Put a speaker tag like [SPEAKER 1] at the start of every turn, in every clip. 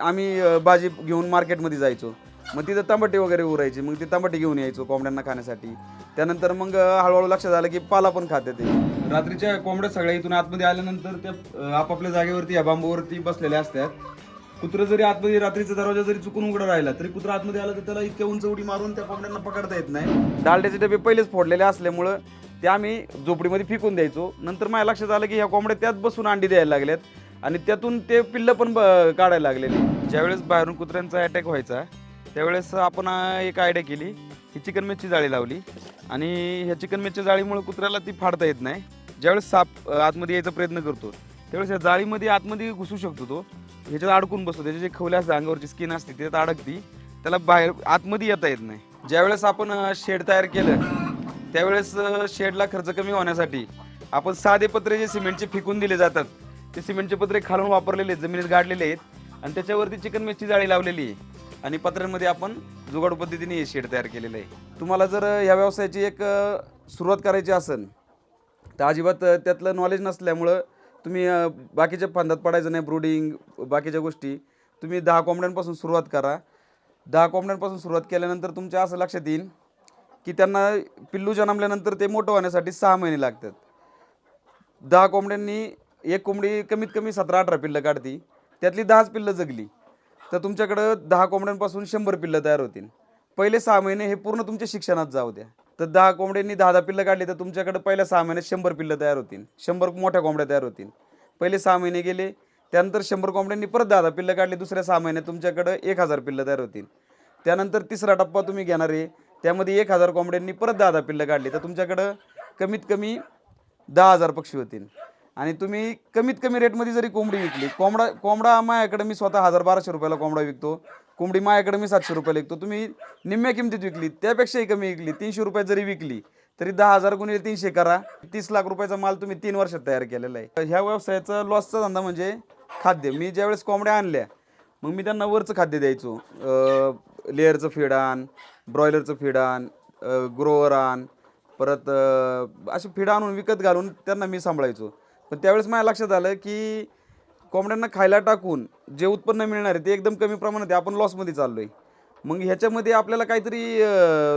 [SPEAKER 1] आम्ही भाजी घेऊन मार्केटमध्ये जायचो. मग तिथं टमाटे वगैरे उरायचे. मग ते टमाटे घेऊन यायचो कोंबड्यांना खाण्यासाठी. त्यानंतर मग हळूहळू लक्षात आलं की पाला पण खाते ते रात्रीच्या कोंबड्या सगळ्या इथून आतमध्ये आल्यानंतर त्या आपापल्या जागेवरती या बांबूवरती बसलेल्या असतात. कुत्रं जरी आतमध्ये रात्रीचा दरवाजा जरी चुकून उघडा राहिला तरी कुत्रा आतमध्ये आलं तर त्याला इतक्या उंच उडी मारून त्या कोंबड्यांना पकडता येत नाही. डालड्याचे डबे पहिलेच फोडलेले असल्यामुळं ते आम्ही झोपडीमध्ये फेकून द्यायचो. नंतर माझ्या लक्षात आलं की ह्या कोंबड्या त्यात बसून अंडी द्यायला लागल्यात आणि त्यातून ते पिल्लं पण ब- काढायला लागलेली. ज्यावेळेस बाहेरून कुत्र्यांचा अटॅक व्हायचा त्यावेळेस आपण एक आयडिया केली ही चिकन मिरची जाळी लावली. आणि ह्या चिकन मेसच्या जाळीमुळे कुत्र्याला ती फाडता येत नाही. ज्यावेळेस साप आतमध्ये यायचा प्रयत्न करतो त्यावेळेस या जाळीमध्ये आतमध्ये घुसू शकतो तो. ह्याच्यात अडकून बसतो. त्याचे जे खवले असते अंगावरची स्किन असते त्याच्यात अडकती. त्याला बाहेर आतमध्ये येता येत नाही. ज्यावेळेस आपण शेड तयार केलं त्यावेळेस शेडला खर्च कमी होण्यासाठी आपण साधे पत्रे जे सिमेंटचे फेकून दिले जातात ते सिमेंटचे पत्रे खालून वापरलेले आहेत जमिनीत गाडलेले आहेत आणि त्याच्यावरती चिकन मेसची जाळी लावलेली आहे. आणि पत्र्यांमध्ये आपण जुगाड पद्धतीने हे शेड तयार केलेलं आहे. तुम्हाला जर ह्या व्यवसायाची एक सुरुवात करायची असेल तर अजिबात त्यातलं नॉलेज नसल्यामुळं तुम्ही बाकीच्या फंदात पडायचं नाही ब्रुडिंग बाकीच्या गोष्टी. तुम्ही दहा कोंबड्यांपासून सुरुवात करा. दहा कोंबड्यांपासून सुरुवात केल्यानंतर तुमच्या असं लक्षात येईल की त्यांना पिल्लू जन्मल्यानंतर ते मोठं होण्यासाठी सहा महिने लागतात. दहा कोंबड्यांनी एक कोंबडी कमीत कमी सतरा अठरा पिल्लं काढती. त्यातली दहाच पिल्लं जगली. तर तुमच्याकडं दहा कोंबड्यांपासून शंभर पिल्लं तयार होतील. पहिले सहा महिने हे पूर्ण तुमच्या शिक्षणात जाऊ द्या. तर दहा कोंबड्यांनी दहा दहा पिल्लं काढली तर तुमच्याकडे पहिल्या सहा महिन्यात शंभर पिल्लं तयार होतील. शंभर मोठ्या कोंबड्या तयार होतील. पहिले सहा महिने गेले त्यानंतर शंभर कोंबड्यांनी परत दहा दहा पिल्लं काढली दुसऱ्या सहा महिन्यात तुमच्याकडं एक हजार पिल्लं तयार होतील. त्यानंतर तिसरा टप्पा तुम्ही घेणार आहे त्यामध्ये एक हजार कोंबड्यांनी परत दहा दहा पिल्लं काढली तर तुमच्याकडं कमीत कमी दहा हजार पक्षी होतील. आणि तुम्ही कमीत कमी रेटमध्ये जरी कोंबडी विकली कोंबडा कोंबडा माझ्याकडे मी स्वतः हजार बाराशे रुपयाला कोंबडा विकतो. कोंबडी माझ्याकडे मी सातशे रुपयाला विकतो. तुम्ही निम्म्या किमतीत विकली त्यापेक्षाही कमी विकली तीनशे रुपयात जरी विकली तरी दहा हजार गुणिले तीनशे करा. तीस लाख रुपयाचा माल तुम्ही तीन वर्षात तयार केलेला आहे. ह्या व्यवसायाचा लॉसचा धंदा म्हणजे खाद्य. मी ज्यावेळेस कोंबड्या आणल्या मग मी त्यांना वरचं खाद्य द्यायचो. लेअरचं फीड आण ब्रॉयलरचं फीड आण ग्रोवर आण परत असे फीड आणून विकत घालून त्यांना मी सांभाळायचो. पण त्यावेळेस माझ्या लक्षात आलं की कोंबड्यांना खायला टाकून जे उत्पन्न मिळणार आहे ते एकदम कमी प्रमाणात आहे. आपण लॉसमध्ये चाललो आहे मग ह्याच्यामध्ये आपल्याला काहीतरी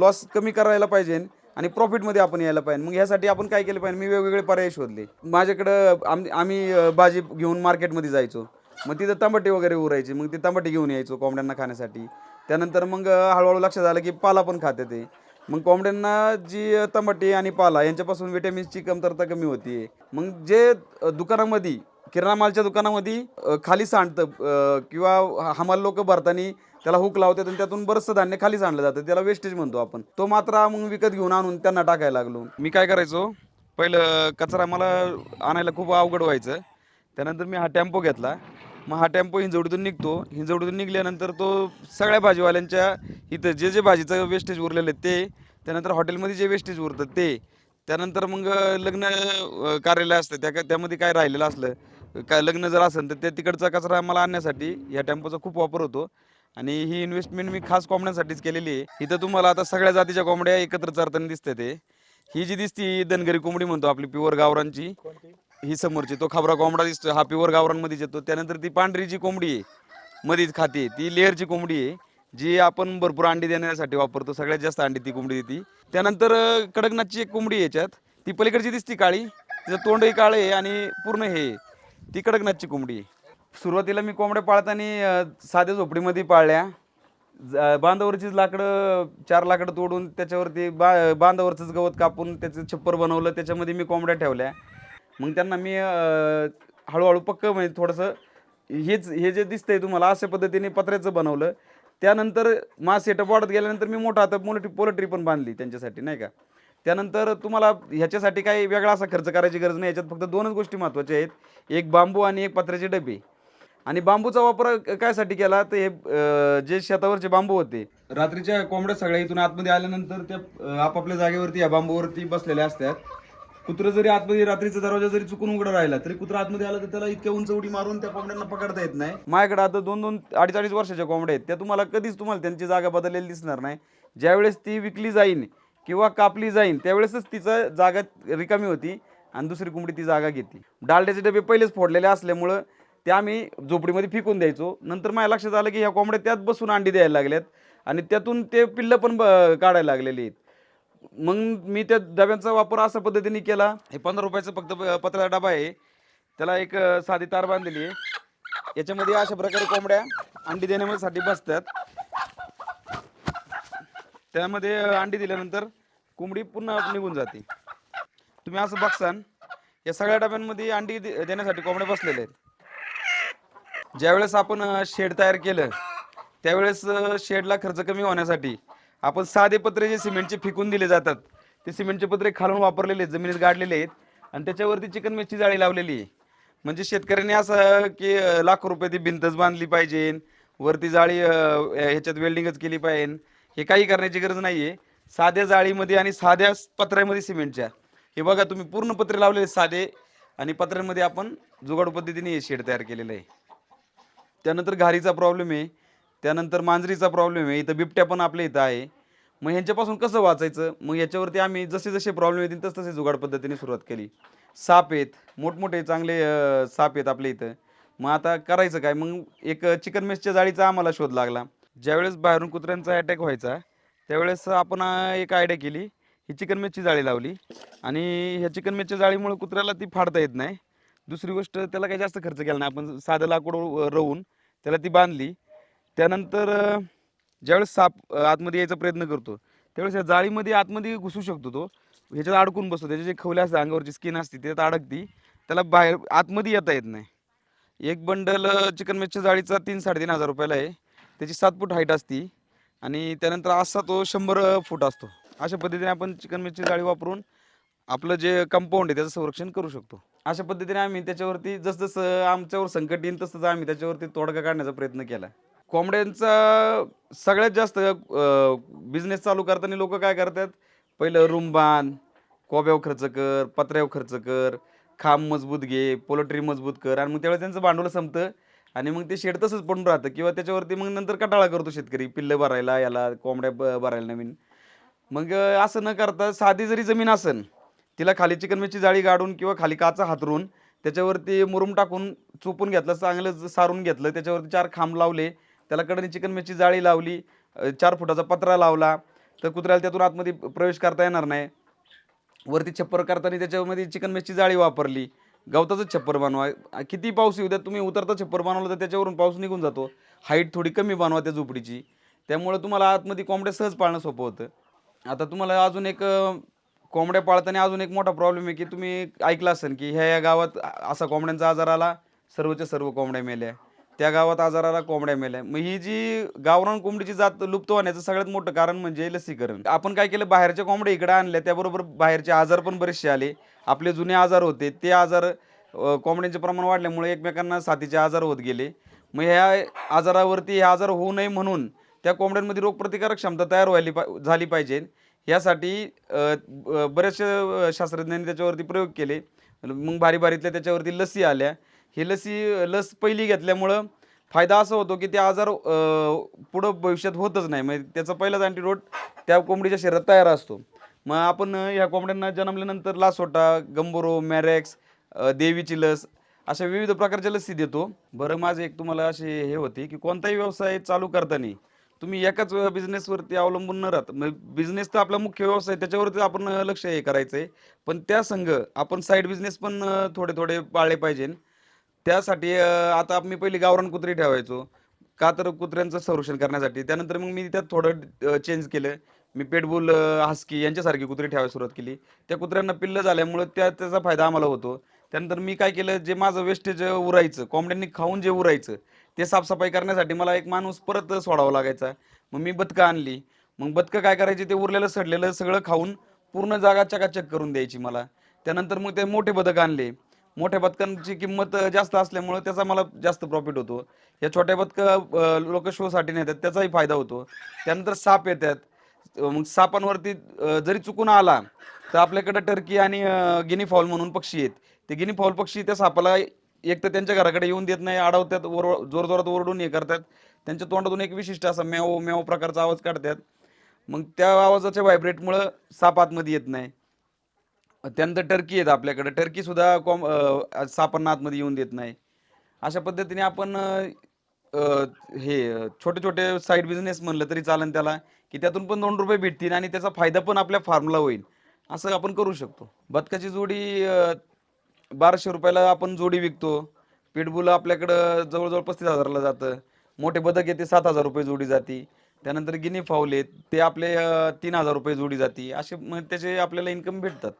[SPEAKER 1] लॉस कमी करायला पाहिजे आणि प्रॉफिटमध्ये आपण यायला पाहिजे. मग ह्यासाठी आपण काय केलं पाहिजे? मी वेगवेगळे पर्याय शोधले. माझ्याकडं आम आम्ही भाजी घेऊन मार्केटमध्ये जायचो. मग तिथं टमाटे वगैरे उरायचे. मग ते टमाटे घेऊन यायचो कोंबड्यांना खाण्यासाठी. त्यानंतर मग हळूहळू लक्षात आलं की पाला पण खाते ते. मग कोंबड्यांना जी अ, टमाटे आणि पाला यांच्यापासून विटॅमिन्सची कमतरता कमी होती. मग जे दुकानामध्ये किराणा मालच्या दुकानामध्ये खाली सांडतं किंवा हमाल लोक भरताना त्याला हुक लावतात आणि त्यातून बरंचसं धान्य खाली सांडलं जातं. त्याला वेस्टेज म्हणतो आपण. तो मात्र मग विकत घेऊन आणून त्यांना टाकायला लागलो. मी काय करायचो? पहिलं कचरा मला आणायला खूप अवघड व्हायचं. त्यानंतर मी हा टेम्पो घेतला. मग हा टेम्पो हिंजवडीतून निघतो. हिंजवडीतून निघल्यानंतर तो सगळ्या भाजीवाल्यांच्या इथं जे जे भाजीचं वेस्टेज उरलेलं आहे ते त्यानंतर हॉटेलमध्ये जे वेस्टेज उरतं ते त्यानंतर मग लग्न कार्यालय असतं त्या त्यामध्ये काय राहिलेलं असलं काय लग्न जर असेल तर ते तिकडचा कचरा मला आणण्यासाठी या टेम्पोचा खूप वापर होतो. आणि ही इन्व्हेस्टमेंट मी खास कोंबड्यांसाठीच केलेली आहे. इथं तुम्हाला आता सगळ्या जातीच्या कोंबड्या एकत्र चरताना दिसते ते. ही जी दिसती ही धनगरी कोंबडी म्हणतो आपली प्युअर गावरांची ही समोरची तो खाबरा कोंबडा दिसतो हा प्युअर गावरांमध्येच येतो. त्यानंतर ती पांढरी जी कोंबडी आहे मधीच खाते ती लेअरची कोंबडी आहे जी आपण भरपूर अंडी देण्यासाठी वापरतो सगळ्यात जास्त अंडी ती कोंबडी देते. त्यानंतर कडकनाथची एक कोंबडी आहे याच्यात ती पलीकडची दिसती काळी तिचं तोंडही काळे आहे आणि पूर्ण हे ती कडकनाथची कोंबडी आहे. सुरुवातीला मी कोंबड्या पाळताना साध्या झोपडीमध्ये पाळल्या. ज- बांधावरचीच लाकडं चार लाकडं तोडून त्याच्यावरती बा बांधावरचंच गवत कापून त्याचं छप्पर बनवलं त्याच्यामध्ये मी कोंबड्या ठेवल्या. मग त्यांना मी हळूहळू पक्क म्हणजे थोडंसं हेच हे जे दिसतंय तुम्हाला अशा पद्धतीने पत्र्याचं बनवलं. त्यानंतर मा सेटअप वाढत गेल्यानंतर मी मोठा आता पोल्ट्री पोल्ट्री पण बांधली त्यांच्यासाठी नाही का? त्यानंतर तुम्हाला ह्याच्यासाठी काही वेगळा असा खर्च करायची गरज नाही. याच्यात फक्त दोनच गोष्टी महत्त्वाच्या आहेत. एक बांबू आणि एक पत्र्याचे डबे. आणि बांबूचा वापर कायसाठी केला? तर हे जे शेतावरचे बांबू होते. रात्रीच्या कोंबड्या सगळ्या इथून आतमध्ये आल्यानंतर त्या आपापल्या जागेवरती या बांबूवरती बसलेल्या असतात. कुत्रं जरी आतमध्ये रात्रीचा दरवाजा जरी चुकून उघडा राहिला तरी कुत्रा आतमध्ये आला तर त्याला इतक्या उंच उडी मारून त्या कोंबड्यांना पकडता येत नाही. माझ्याकडे आता दोन दोन अडीच अडीच वर्षाच्या कोंबड्या आहेत. त्या तुम्हाला कधीच तुम्हाला त्यांची जागा बदललेली दिसणार नाही. ज्यावेळेस ती विकली जाईन किंवा कापली जाईन त्यावेळेसच तिचं जागा रिकामी होती आणि दुसरी कोंबडी ती जागा घेते डालड्याचे डबे पहिलेच फोडलेले असल्यामुळं ते आम्ही झोपडीमध्ये फेकून द्यायचो. नंतर माझ्या लक्षात आलं की ह्या कोंबड्या त्यात बसून अंडी द्यायला लागल्यात आणि त्यातून ते पिल्लं पण ब- काढायला लागलेली आहेत. मग मी त्या डब्यांचा वापर अशा पद्धतीने केला. हे पंधरा रुपयाचं फक्त पत्र्याचा डबा आहे. त्याला एक साधी तार बांधलेली आहे. याच्यामध्ये अशा प्रकारे कोंबड्या अंडी देण्यासाठी बसतात. त्यामध्ये अंडी दिल्यानंतर कोंबडी पुन्हा निघून जाते. तुम्ही असं बघसान या सगळ्या डब्यांमध्ये अंडी देण्यासाठी कोंबड्या बसलेल्या आहेत. ज्यावेळेस आपण शेड तयार केलं त्यावेळेस शेडला खर्च कमी होण्यासाठी आपण साधे पत्रे जे सिमेंटचे फेकून दिले जातात ते सिमेंटचे पत्रे खालून वापरलेले आहेत जमिनीत गाडलेले आहेत आणि त्याच्यावरती चिकन मिरची जाळी लावलेली आहे. म्हणजे शेतकऱ्यांनी असं की लाखो रुपये ती भिंतच बांधली पाहिजे वरती जाळी ह्याच्यात वेल्डिंगच केली पाहिजे. हे काही करण्याची गरज नाही आहे साध्या जाळीमध्ये आणि साध्या पत्र्यामध्ये सिमेंटच्या. हे बघा तुम्ही पूर्ण पत्रे लावलेले आहेत साधे आणि पत्र्यांमध्ये आपण जुगाड पद्धतीने हे शेड तयार केलेलं आहे. त्यानंतर घारीचा प्रॉब्लेम आहे. त्यानंतर मांजरीचा प्रॉब्लेम आहे. इथं बिबट्या पण आपल्या इथं आहे. मग ह्यांच्यापासून कसं वाचायचं? मग याच्यावरती आम्ही जसे जसे प्रॉब्लेम येतील तस तसे जुगाड पद्धतीने सुरुवात केली. साप आहेत. मोठमोठे चांगले साप आहेत आपल्या इथं. मग आता करायचं काय? मग एक चिकन मेसच्या जाळीचा आम्हाला शोध लागला. ज्यावेळेस बाहेरून कुत्र्यांचा अटॅक व्हायचा त्यावेळेस आपण एक आयडिया केली. ही चिकन मेसची जाळी लावली. आणि ह्या चिकन मेसच्या जाळीमुळे कुत्र्याला ती फाडता येत नाही. दुसरी गोष्ट त्याला काही जास्त खर्च केला नाही. आपण साधं लाकूड रवून त्याला ती बांधली. त्यानंतर ज्यावेळेस साप आतमध्ये यायचा प्रयत्न करतो त्यावेळेस या जाळीमध्ये आतमध्ये घुसू शकतो तो. ह्याच्यात अडकून बसतो. त्याचे जे खवले असते अंगावरची स्किन असते त्याच्यात अडकती. त्याला बाहेर आतमध्ये येता येत नाही. एक बंडल चिकन मेसच्या जाळीचा तीन साडेतीन हजार रुपयाला आहे. त्याची सात फूट हाईट असती. आणि त्यानंतर असा तो शंभर फूट असतो. अशा पद्धतीने आपण चिकन मेसची जाळी वापरून आपलं जे कंपाऊंड आहे त्याचं संरक्षण करू शकतो. अशा पद्धतीने आम्ही त्याच्यावरती जसजसं आमच्यावर संकट येईल तसंच आम्ही त्याच्यावरती तोडगा काढण्याचा प्रयत्न केला. कोंबड्यांचा सगळ्यात जास्त बिझनेस चालू करताना लोक काय करतात? पहिलं रूम बांध कोब्यावर खर्च कर पत्र्यावर खर्च कर खांब मजबूत घे पोल्ट्री मजबूत कर आणि मग त्यावेळेस त्यांचं भांडवल संपतं आणि मग ते शेड तसंच पडून राहतं किंवा त्याच्यावरती मग नंतर कटाळा करतो शेतकरी पिल्लं भरायला याला कोंबड्या ब- भरायला नवीन. मग असं न करता साधी जरी जमीन असन तिला खाली चिकनमेची जाळी गाडून किंवा खाली काचा हातरून त्याच्यावरती मुरुम टाकून चोपून घेतलं चांगलं सारून घेतलं त्याच्यावरती चार खांब लावले त्याला कडनी चिकन मिरची जाळी लावली चार फुटाचा पत्रा लावला तर कुत्र्याला त्यातून आतमध्ये प्रवेश करता येणार नाही. वरती छप्पर करताना त्याच्यामध्ये चिकनमेसची जाळी वापरली. गवताचं छप्पर बनवा. किती पाऊस येऊ द्या तुम्ही उतरता छप्पर बनवलं तर त्याच्यावरून पाऊस निघून जातो. हाईट थोडी कमी बनवा त्या झोपडीची. त्यामुळे तुम्हाला आतमध्ये कोंबड्या सहज पाळणं सोपं होतं. आता तुम्हाला अजून एक कोंबड्या पाळताना अजून एक मोठा प्रॉब्लेम आहे की तुम्ही ऐकलं असेल की ह्या या गावात असा कोंबड्यांचा आजार आला सर्वच्या सर्व कोंबड्या मेल्या. त्या गावात आजाराला कोंबड्या मेल्या. मग ही जी गावरान कोंबडीची जात लुप्त होण्याचं सगळ्यात मोठं कारण म्हणजे लसीकरण. आपण काय केलं? बाहेरच्या कोंबड्या इकडे आणल्या त्याबरोबर बाहेरचे आजार पण बरेचसे आले. आपले जुने आजार होते ते आजार कोंबड्यांचे प्रमाण वाढल्यामुळे एकमेकांना साथीचे आजार होत गेले. मग ह्या आजारावरती हे आजार होऊ नये म्हणून त्या कोंबड्यांमध्ये रोगप्रतिकारक क्षमता तयार व्हायली पा झाली पाहिजे. यासाठी अ, बऱ्याचशा शास्त्रज्ञांनी त्याच्यावरती प्रयोग केले. मग भारी भारीतल्या त्याच्यावरती लसी आल्या. ही लसी लस पहिली घेतल्यामुळं फायदा असा होतो की ते आजार पुढं भविष्यात होतच नाही. म्हणजे त्याचा पहिलाच अँटीडोट त्या कोंबडीच्या शरीरात तयार असतो. मग आपण ह्या कोंबड्यांना जन्मल्यानंतर लासोटा गंबोरो मॅरेक्स देवीची लस अशा विविध प्रकारच्या लसी देतो. बरं माझं एक तुम्हाला असे हे होते की कोणताही व्यवसाय चालू करताना तुम्ही एकाच बिझनेसवरती अवलंबून न राहत. बिझनेस तर आपला मुख्य व्यवसाय त्याच्यावरती आपण लक्ष हे करायचं आहे पण त्या संघ आपण साईड बिझनेस पण थोडे थोडे पाळले पाहिजे त्यासाठी आता मी पहिली गावरान कुत्री ठेवायचो. का तर कुत्र्यांचं संरक्षण करण्यासाठी. त्यानंतर मग मी त्यात थोडं चेंज केलं. मी पेटबुल हस्की यांच्यासारखी कुत्री ठेवायला सुरुवात केली. त्या कुत्र्यांना पिल्लं झाल्यामुळं त्या त्याचा फायदा आम्हाला होतो. त्यानंतर मी काय केलं जे माझं वेस्टेज उरायचं कोंबड्यांनी खाऊन जे उरायचं ते साफसफाई करण्यासाठी मला एक माणूस परत सोडावा लागायचा. मग मी बदकं आणली. मग बदकं काय करायची ते उरलेलं सडलेलं सगळं खाऊन पूर्ण जागा चकाचक करून द्यायची मला. त्यानंतर मग ते मोठे बदक आणले. मोठ्या बदकांची किंमत जास्त असल्यामुळं त्याचा मला जास्त प्रॉफिट होतो. या छोट्या बदकं लोक शोसाठी नेतात त्याचाही फायदा होतो. त्यानंतर साप येतात. मग सापांवरती जरी चुकून आला तर आपल्याकडे टर्की आणि गिनी फॉल म्हणून पक्षी आहेत. ते गिनी फॉल पक्षी त्या सापाला एक तर त्यांच्या घराकडे येऊन देत नाही अडवतात ओर जोर जोरात ओरडून हे करतात. त्यांच्या तोंडातून एक विशिष्ट असा मेव मेव प्रकारचा आवाज काढतात. मग त्या आवाजाच्या व्हायब्रेटमुळं साप आतमध्ये येत नाही. त्यानंतर टर्की आहेत आपल्याकडे. टर्की सुद्धा कॉम सापांना आतमध्ये येऊन देत नाही. अशा पद्धतीने आपण हे छोटे छोटे साईड बिझनेस म्हणलं तरी चालेल त्याला की त्यातून पण दोन रुपये भेटतील आणि त्याचा फायदा पण आपल्या फार्मला होईल. असं आपण करू शकतो. बदकाची जोडी बाराशे रुपयाला आपण जोडी विकतो. पिटबुल आपल्याकडं जवळजवळ पस्तीस हजाराला जातं. मोठे बदक येते सात हजार रुपये जोडी जाती. त्यानंतर गिनी फाऊल आहेत ते आपले तीन हजार रुपये जोडी जाती. असे मग त्याचे आपल्याला इन्कम भेटतात.